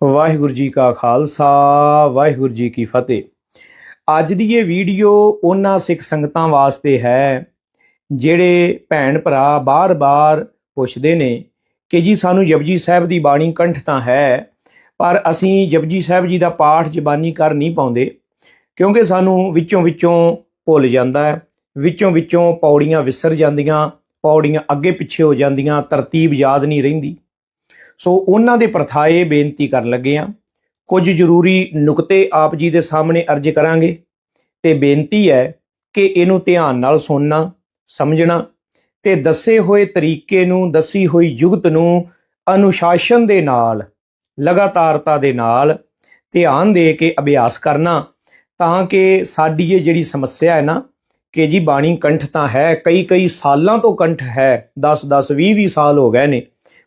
ਵਾਹਿਗੁਰੂ ਜੀ ਕਾ ਖਾਲਸਾ, ਵਾਹਿਗੁਰੂ ਜੀ ਕੀ ਫਤਿਹ। ਅੱਜ ਦੀ ਇਹ ਵੀਡੀਓ ਉਹਨਾਂ ਸਿੱਖ ਸੰਗਤਾਂ ਵਾਸਤੇ ਹੈ, ਜਿਹੜੇ ਭੈਣ ਭਰਾ ਬਾਰ-ਬਾਰ ਪੁੱਛਦੇ ਨੇ ਕਿ ਜੀ ਸਾਨੂੰ ਜਪਜੀ ਸਾਹਿਬ ਦੀ ਬਾਣੀ ਕੰਠ ਤਾਂ ਹੈ, ਪਰ ਅਸੀਂ ਜਪਜੀ ਸਾਹਿਬ ਜੀ ਦਾ ਪਾਠ ਜ਼ਬਾਨੀ ਕਰ ਨਹੀਂ ਪਾਉਂਦੇ, ਕਿਉਂਕਿ ਸਾਨੂੰ ਵਿੱਚੋਂ ਵਿੱਚੋਂ ਭੁੱਲ ਜਾਂਦਾ ਹੈ ਵਿੱਚੋਂ ਵਿੱਚੋਂ ਪੌੜੀਆਂ ਵਿਸਰ ਜਾਂਦੀਆਂ, ਪੌੜੀਆਂ ਅੱਗੇ ਪਿੱਛੇ ਹੋ ਜਾਂਦੀਆਂ, ਤਰਤੀਬ ਯਾਦ ਨਹੀਂ ਰਹਿੰਦੀ। ਸੋ ਉਹਨਾਂ ਦੇ ਪ੍ਰਥਾਏ ਬੇਨਤੀ ਕਰਨ ਲੱਗੇ ਆ ਕੁਝ ਜ਼ਰੂਰੀ ਨੁਕਤੇ ਆਪ ਜੀ ਦੇ ਸਾਹਮਣੇ ਅਰਜ ਕਰਾਂਗੇ ਤੇ ਬੇਨਤੀ ਹੈ ਕਿ ਇਹਨੂੰ ਧਿਆਨ ਨਾਲ ਸੁਣਨਾ, ਸਮਝਣਾ ਤੇ ਦੱਸੇ ਹੋਏ ਤਰੀਕੇ ਨੂੰ, ਦੱਸੀ ਹੋਈ ਜੁਗਤ ਨੂੰ ਅਨੁਸ਼ਾਸਨ ਦੇ ਨਾਲ, ਲਗਾਤਾਰਤਾ ਦੇ ਨਾਲ ਧਿਆਨ ਦੇ ਕੇ ਅਭਿਆਸ ਕਰਨਾ ਤਾਂ ਕਿ ਸਾਡੀ ਇਹ ਜਿਹੜੀ ਸਮੱਸਿਆ ਹੈ ਨਾ, ਕਿ ਜੀ ਬਾਣੀ ਕੰਠ ਤਾਂ ਹੈ ਕਈ ਕਈ ਸਾਲਾਂ ਤੋਂ ਕੰਠ ਹੈ 10 10 20 20 ਸਾਲ ਹੋ ਗਏ ਨੇ।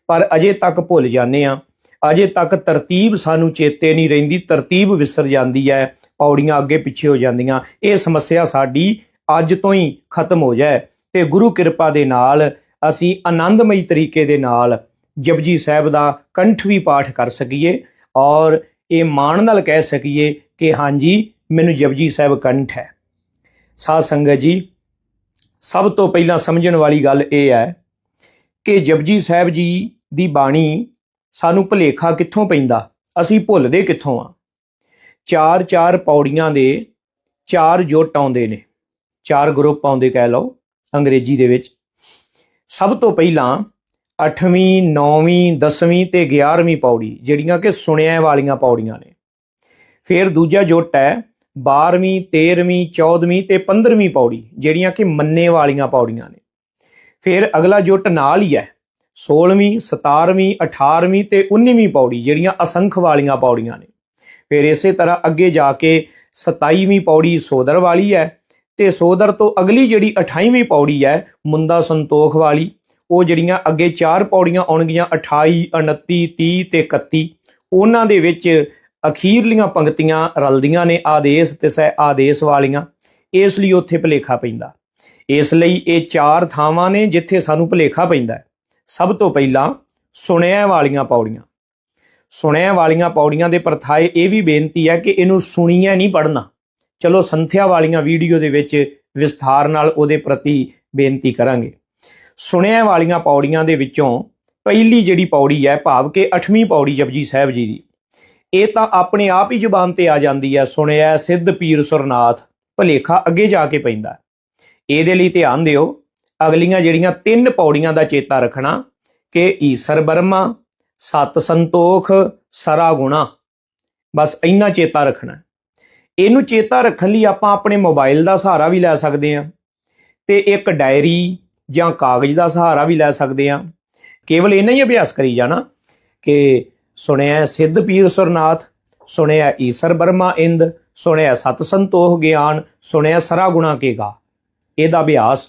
ਪਰ ਅਜੇ ਤੱਕ ਭੁੱਲ ਜਾਂਦੇ ਆ ਅਜੇ ਤੱਕ ਤਰਤੀਬ ਸਾਨੂੰ ਚੇਤੇ ਨਹੀਂ ਰਹਿੰਦੀ, ਤਰਤੀਬ ਵਿਸਰ ਜਾਂਦੀ ਹੈ, ਪੌੜੀਆਂ ਅੱਗੇ ਪਿੱਛੇ ਹੋ ਜਾਂਦੀਆਂ। ਇਹ ਸਮੱਸਿਆ ਸਾਡੀ ਅੱਜ ਤੋਂ ਹੀ ਖਤਮ ਹੋ ਜਾਏ ਤੇ ਗੁਰੂ ਕਿਰਪਾ ਦੇ ਨਾਲ ਅਸੀਂ ਆਨੰਦਮਈ ਤਰੀਕੇ ਦੇ ਨਾਲ ਜਪਜੀ ਸਾਹਿਬ ਦਾ ਕੰਠ ਵੀ ਪਾਠ ਕਰ ਸਕੀਏ ਔਰ ਇਹ ਮਾਣ ਨਾਲ ਕਹਿ ਸਕੀਏ ਕਿ ਹਾਂਜੀ, ਮੈਨੂੰ ਜਪਜੀ ਸਾਹਿਬ ਕੰਠ ਹੈ। ਸਾਧ ਸੰਗਤ ਜੀ, ਸਭ ਤੋਂ ਪਹਿਲਾਂ ਸਮਝਣ ਵਾਲੀ ਗੱਲ ਇਹ ਹੈ ਕਿ ਜਪਜੀ ਸਾਹਿਬ ਜੀ ਦੀ ਬਾਣੀ ਸਾਨੂੰ ਭੁਲੇਖਾ ਕਿੱਥੋਂ ਪੈਂਦਾ? ਅਸੀਂ ਭੁੱਲਦੇ ਕਿੱਥੋਂ ਆ? ਚਾਰ ਚਾਰ ਪੌੜੀਆਂ ਦੇ ਚਾਰ ਜੁੱਟ ਆਉਂਦੇ ਨੇ। ਚਾਰ ਗਰੁੱਪ ਆਉਂਦੇ ਕਹਿ ਲਓ ਅੰਗਰੇਜ਼ੀ ਦੇ ਵਿੱਚ। ਸਭ ਤੋਂ ਪਹਿਲਾਂ 8ਵੀਂ 9ਵੀਂ 10ਵੀਂ ਤੇ 11ਵੀਂ ਪੌੜੀ ਜਿਹੜੀਆਂ ਕਿ ਸੁਣਿਆ ਵਾਲੀਆਂ ਪੌੜੀਆਂ ਨੇ। ਫਿਰ ਦੂਜਾ ਜੁੱਟ ਹੈ 12ਵੀਂ 13ਵੀਂ 14ਵੀਂ ਤੇ 15ਵੀਂ ਪੌੜੀ ਜਿਹੜੀਆਂ ਕਿ ਮੰਨੇ ਵਾਲੀਆਂ ਪੌੜੀਆਂ ਨੇ। ਫਿਰ ਅਗਲਾ ਜੁੱਟ ਨਾਲ ਹੀ ਹੈ। 16ਵੀਂ 17ਵੀਂ 18ਵੀਂ ਤੇ 19ਵੀਂ ਪੌੜੀ ਜਿਹੜੀਆਂ ਅਸੰਖ ਵਾਲੀਆਂ ਪੌੜੀਆਂ ਨੇ। ਫਿਰ ਇਸੇ ਤਰ੍ਹਾਂ ਅੱਗੇ ਜਾ ਕੇ 27ਵੀਂ ਪੌੜੀ ਸੋਦਰ ਵਾਲੀ ਹੈ ਤੇ ਸੋਦਰ ਤੋਂ ਅਗਲੀ ਜਿਹੜੀ 28ਵੀਂ ਪੌੜੀ ਹੈ, ਮੁੰਦਾ ਸੰਤੋਖ ਵਾਲੀ, ਉਹ ਜਿਹੜੀਆਂ ਅੱਗੇ ਚਾਰ ਪੌੜੀਆਂ ਆਉਣਗੀਆਂ 28 29 30 ਤੇ 31 ਉਹਨਾਂ ਦੇ ਵਿੱਚ ਅਖੀਰਲੀਆਂ ਪੰਕਤੀਆਂ ਰਲਦੀਆਂ ਨੇ, ਆਦੇਸ਼ ਤੇ ਸਹਿ ਆਦੇਸ਼ ਵਾਲੀਆਂ, ਇਸ ਲਈ ਉੱਥੇ ਭਲੇਖਾ ਪੈਂਦਾ। ਇਸ ਲਈ ਇਹ ਚਾਰ ਥਾਵਾਂ ਨੇ ਜਿੱਥੇ ਸਾਨੂੰ ਭਲੇਖਾ ਪੈਂਦਾ ਸਭ ਤੋਂ ਪਹਿਲਾਂ ਸੁਣਿਆ ਵਾਲੀਆਂ ਪੌੜੀਆਂ। ਸੁਣਿਆ ਵਾਲੀਆਂ ਪੌੜੀਆਂ ਦੇ ਪ੍ਰਥਾਏ ਇਹ ਵੀ ਬੇਨਤੀ ਹੈ ਕਿ ਇਹਨੂੰ ਸੁਣੀਆਂ ਨਹੀਂ ਪੜਨਾ ਚਲੋ ਸੰਥਿਆ ਵਾਲੀਆਂ ਵੀਡੀਓ ਦੇ ਵਿੱਚ ਵਿਸਥਾਰ ਨਾਲ ਉਹਦੇ ਪ੍ਰਤੀ ਬੇਨਤੀ ਕਰਾਂਗੇ। ਸੁਣਿਆ ਵਾਲੀਆਂ ਪੌੜੀਆਂ ਦੇ ਵਿੱਚੋਂ ਪਹਿਲੀ ਜਿਹੜੀ ਪੌੜੀ ਹੈ ਭਾਵ ਕਿ 8ਵੀਂ ਪੌੜੀ ਜਪਜੀ ਸਾਹਿਬ ਜੀ ਦੀ। ਇਹ ਤਾਂ ਆਪਣੇ ਆਪ ਹੀ ਜ਼ੁਬਾਨ ਤੇ ਆ ਜਾਂਦੀ ਹੈ, ਸੁਣਿਆ ਸਿੱਧ ਪੀਰ ਸੁਰਨਾਥ ਭਲੇਖਾ ਅੱਗੇ ਜਾ ਕੇ ਪੈਂਦਾ ਇਹਦੇ ਲਈ ਧਿਆਨ ਦਿਓ ਅਗਲੀਆਂ ਜਿਹੜੀਆਂ ਤਿੰਨ ਪੌੜੀਆਂ ਦਾ ਚੇਤਾ ਰੱਖਣਾ, ਕਿ ਈਸਰ ਬਰਮਾ, ਸਤ ਸੰਤੋਖ, ਸਰਾ ਗੁਣਾ। ਬਸ ਇੰਨਾ ਚੇਤਾ ਰੱਖਣਾ। ਇਹਨੂੰ ਚੇਤਾ ਰੱਖਣ ਲਈ ਆਪਾਂ ਆਪਣੇ ਮੋਬਾਈਲ ਦਾ ਸਹਾਰਾ ਵੀ ਲੈ ਸਕਦੇ ਹਾਂ ਤੇ ਇੱਕ ਡਾਇਰੀ ਜਾਂ ਕਾਗਜ਼ ਦਾ ਸਹਾਰਾ ਵੀ ਲੈ ਸਕਦੇ ਹਾਂ। ਕੇਵਲ ਇਹਨਾਂ ਹੀ ਅਭਿਆਸ ਕਰੀ ਜਾਣਾ ਕਿ ਸੁਣਿਆ ਸਿੱਧ ਪੀਰ ਸੁਰਨਾਥ, ਸੁਣਿਆ ਈਸਰ ਬਰਮਾ ਇੰਦ, ਸੁਣਿਆ ਸਤ ਸੰਤੋਖ ਗਿਆਨ, ਸੁਣਿਆ ਸਰਾ ਗੁਣਾ ਕੇ ਗਾ। ਇਹਦਾ ਅਭਿਆਸ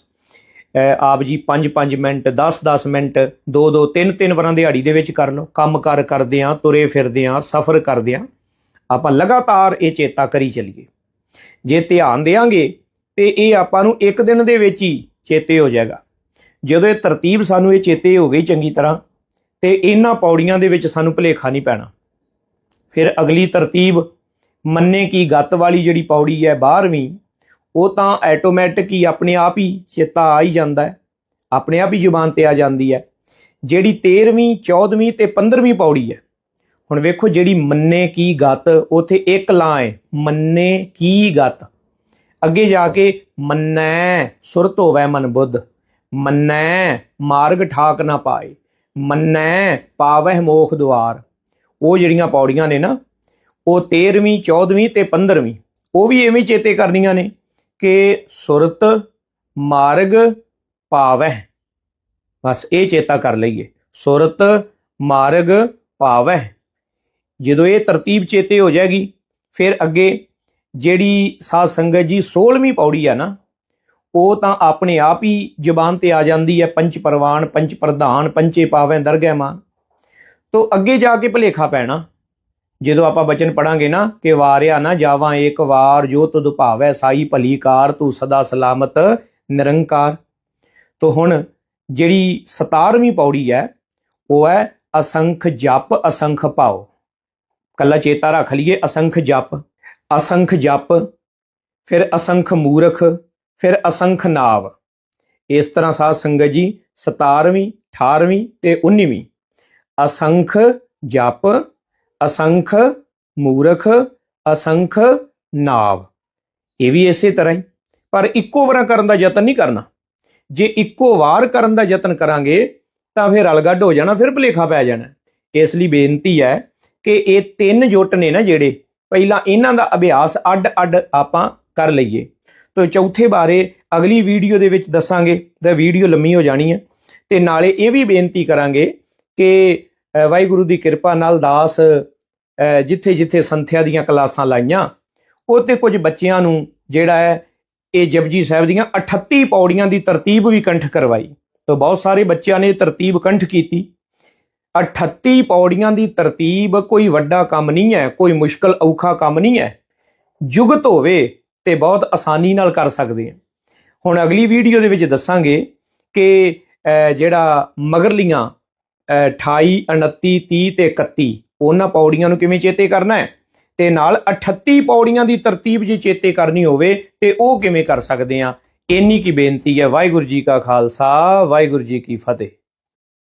ਆਪ ਜੀ 5-5 ਮਿੰਟ 10-10 ਮਿੰਟ 2-2 3-3 ਵਾਰਾਂ ਦਿਹਾੜੀ ਦੇ ਵਿੱਚ ਕਰ ਲਓ ਕੰਮ ਕਰ ਕਰਦੇ ਆ, ਤੁਰੇ ਫਿਰਦੇ ਆ, ਸਫ਼ਰ ਕਰਦੇ ਆ। ਆਪਾਂ ਲਗਾਤਾਰ ਇਹ ਚੇਤਾ ਕਰੀ ਚੱਲੀਏ। ਜੇ ਧਿਆਨ ਦੇਾਂਗੇ ਤੇ ਇਹ ਆਪਾਂ ਨੂੰ ਇੱਕ ਦਿਨ ਦੇ ਵਿੱਚ ਹੀ ਚੇਤੇ ਹੋ ਜਾਏਗਾ। ਜਦੋਂ ਇਹ ਤਰਤੀਬ ਸਾਨੂੰ ਇਹ ਚੇਤੇ ਹੋ ਗਈ ਚੰਗੀ ਤਰ੍ਹਾਂ, ਤੇ ਇਹਨਾਂ ਪੌੜੀਆਂ ਦੇ ਵਿੱਚ ਸਾਨੂੰ ਭਲੇਖਾ ਨਹੀਂ ਪੈਣਾ। ਫਿਰ ਅਗਲੀ ਤਰਤੀਬ, ਮੰਨੇ ਕੀ ਗੱਤ ਵਾਲੀ ਜਿਹੜੀ ਪੌੜੀ ਹੈ 12ਵੀਂ ਉਹ ਤਾਂ ਆਟੋਮੈਟਿਕ ਹੀ ਆਪਣੇ ਆਪ ਹੀ ਚੇਤਾ ਆ ਹੀ ਜਾਂਦਾ ਹੈ। ਆਪਣੇ ਆਪ ਹੀ ਜ਼ੁਬਾਨ ਤੇ ਆ ਜਾਂਦੀ ਹੈ। ਜਿਹੜੀ 13ਵੀਂ 14ਵੀਂ ਤੇ 15ਵੀਂ ਪੌੜੀ ਹੈ। ਹੁਣ ਵੇਖੋ ਜਿਹੜੀ ਮੰਨੇ ਕੀ ਗਤ, ਉਥੇ ਇੱਕ ਲਾਂ ਹੈ, ਮੰਨੇ ਕੀ ਗਤ। ਅੱਗੇ ਜਾ ਕੇ ਮੰਨੈ ਸੁਰਤ ਹੋਵੇ ਮਨ ਬੁੱਧ, ਮੰਨੈ ਮਾਰਗ ਠਾਕ ਨਾ ਪਾਏ, ਮੰਨੈ ਪਾਵਹਿ ਮੋਖ ਦੁਆਰ। ਉਹ ਜਿਹੜੀਆਂ ਪੌੜੀਆਂ ਨੇ ਨਾ, ਉਹ 13ਵੀਂ 14ਵੀਂ ਤੇ 15ਵੀਂ ਉਹ ਵੀ ਐਵੇਂ ਚੇਤੇ ਕਰਨੀਆਂ ਨੇ। ਕਿ ਸੁਰਤ ਮਾਰਗ ਪਾਵੈ ਬਸ ਇਹ ਚੇਤਾ ਕਰ ਲਈਏ। ਸੁਰਤ ਮਾਰਗ ਪਾਵੈ ਜਦੋਂ ਇਹ ਤਰਤੀਬ ਚੇਤੇ ਹੋ ਜਾਏਗੀ, ਫਿਰ ਅੱਗੇ ਜਿਹੜੀ ਸਾਧ ਸੰਗਤ ਜੀ 16ਵੀਂ ਪੌੜੀ ਆ ਨਾ, ਉਹ ਤਾਂ ਆਪਣੇ ਆਪ ਹੀ ਜ਼ਬਾਨ ਤੇ ਆ ਜਾਂਦੀ ਹੈ। ਪੰਚ ਪਰਵਾਨ ਪੰਚ ਪ੍ਰਧਾਨ ਪੰਚੇ ਪਾਵੈ ਦਰਗਹਿ ਮਾਨ। ਤੋਂ ਅੱਗੇ ਜਾ ਕੇ ਭਲੇਖਾ ਪੈਣਾ। ਜਦੋਂ ਆਪਾਂ ਬਚਨ ਪੜਾਂਗੇ ਨਾ ਕਿ ਵਾਰਿਆ ਨਾ ਜਾਵਾਂ ਇੱਕ ਵਾਰ, ਜੋ ਤੁਧ ਭਾਵੈ ਸਾਈ ਭਲੀ ਕਾਰ ਤੂੰ ਸਦਾ ਸਲਾਮਤ, ਨਿਰੰਕਾਰ। ਤੋਂ ਹੁਣ ਜਿਹੜੀ 17ਵੀਂ ਪੌੜੀ ਹੈ, ਉਹ ਹੈ ਅਸੰਖ ਜਪ, ਅਸੰਖ ਭਾਉ। ਕੱਲਾ ਚੇਤਾ ਰੱਖ ਲਈਏ, ਅਸੰਖ ਜਪ। ਅਸੰਖ ਜਪ, ਫਿਰ ਅਸੰਖ ਮੂਰਖ, ਫਿਰ ਅਸੰਖ ਨਾਵ। ਇਸ ਤਰ੍ਹਾਂ ਸਾਧ ਸੰਗਤ ਜੀ 17ਵੀਂ 18ਵੀਂ ਤੇ 19ਵੀਂ ਅਸੰਖ ਜਪ ਅਸੰਖ, ਮੂਰਖ, ਅਸੰਖ, ਨਾਵ। ਇਹ ਵੀ ਇਸੇ ਤਰ੍ਹਾਂ ਹੀ। ਪਰ ਇੱਕੋ ਵਾਰ ਕਰਨ ਦਾ ਯਤਨ ਨਹੀਂ ਕਰਨਾ। ਜੇ ਇੱਕੋ ਵਾਰ ਕਰਨ ਦਾ ਯਤਨ ਕਰਾਂਗੇ, ਤਾਂ ਫਿਰ ਅਲਗੱਡ ਹੋ ਜਾਣਾ, ਫਿਰ ਭੁਲੇਖਾ ਪੈ ਜਾਣਾ। ਇਸ ਲਈ ਬੇਨਤੀ ਹੈ ਕਿ ਇਹ ਤਿੰਨ ਜੁੱਟ ਨੇ ਨਾ ਜਿਹੜੇ, ਪਹਿਲਾਂ ਇਹਨਾਂ ਦਾ ਅਭਿਆਸ ਅੱਡ-ਅੱਡ ਆਪਾਂ ਕਰ ਲਈਏ। ਤੋ ਚੌਥੇ ਬਾਰੇ ਅਗਲੀ ਵੀਡੀਓ ਦੇ ਵਿੱਚ ਦੱਸਾਂਗੇ, ਤਾਂ ਵੀਡੀਓ ਲੰਮੀ ਹੋ ਜਾਣੀ ਹੈ। ਤੇ ਨਾਲੇ ਇਹ ਵੀ ਬੇਨਤੀ ਕਰਾਂਗੇ ਕਿ ਵਾਹਿਗੁਰੂ ਦੀ ਕਿਰਪਾ ਨਾਲ ਦਾਸ ਜਿੱਥੇ ਜਿੱਥੇ ਸੰਥਿਆ ਦੀਆਂ ਕਲਾਸਾਂ ਲਾਈਆਂ ਉਹ ਤੇ ਕੁਝ ਬੱਚਿਆਂ ਨੂੰ ਜਿਹੜਾ ਹੈ, ਇਹ ਜਪਜੀ ਸਾਹਿਬ ਦੀਆਂ 38 ਪੌੜੀਆਂ ਦੀ ਤਰਤੀਬ ਵੀ ਕੰਠ ਕਰਵਾਈ। ਤਾਂ ਬਹੁਤ ਸਾਰੇ ਬੱਚਿਆਂ ਨੇ ਤਰਤੀਬ ਕੰਠ ਕੀਤੀ। 38 ਪੌੜੀਆਂ ਦੀ ਤਰਤੀਬ ਕੋਈ ਵੱਡਾ ਕੰਮ ਨਹੀਂ ਹੈ, ਕੋਈ ਮੁਸ਼ਕਲ ਔਖਾ ਕੰਮ ਨਹੀਂ ਹੈ। ਜੁਗਤ ਹੋਵੇ ਤੇ ਬਹੁਤ ਆਸਾਨੀ ਨਾਲ ਕਰ ਸਕਦੇ ਹਾਂ। ਹੁਣ ਅਗਲੀ ਵੀਡੀਓ ਦੇ ਵਿੱਚ ਦੱਸਾਂਗੇ ਕਿ ਜਿਹੜਾ ਮਗਰਲੀਆਂ 28 29 30 ਤੇ 31 ਉਹਨਾਂ ਪੌੜੀਆਂ ਨੂੰ ਕਿਵੇਂ ਚੇਤੇ ਕਰਨਾ ਹੈ? ਤੇ ਨਾਲ 38 ਪੌੜੀਆਂ ਦੀ ਤਰਤੀਬ ਜੇ ਚੇਤੇ ਕਰਨੀ ਹੋਵੇ, ਤੇ ਉਹ ਕਿਵੇਂ ਕਰ ਸਕਦੇ ਆ ਇੰਨੀ ਕੀ ਬੇਨਤੀ ਹੈ। ਵਾਹਿਗੁਰੂ ਜੀ ਕਾ ਖਾਲਸਾ, ਵਾਹਿਗੁਰੂ ਜੀ ਕੀ ਫਤਿਹ।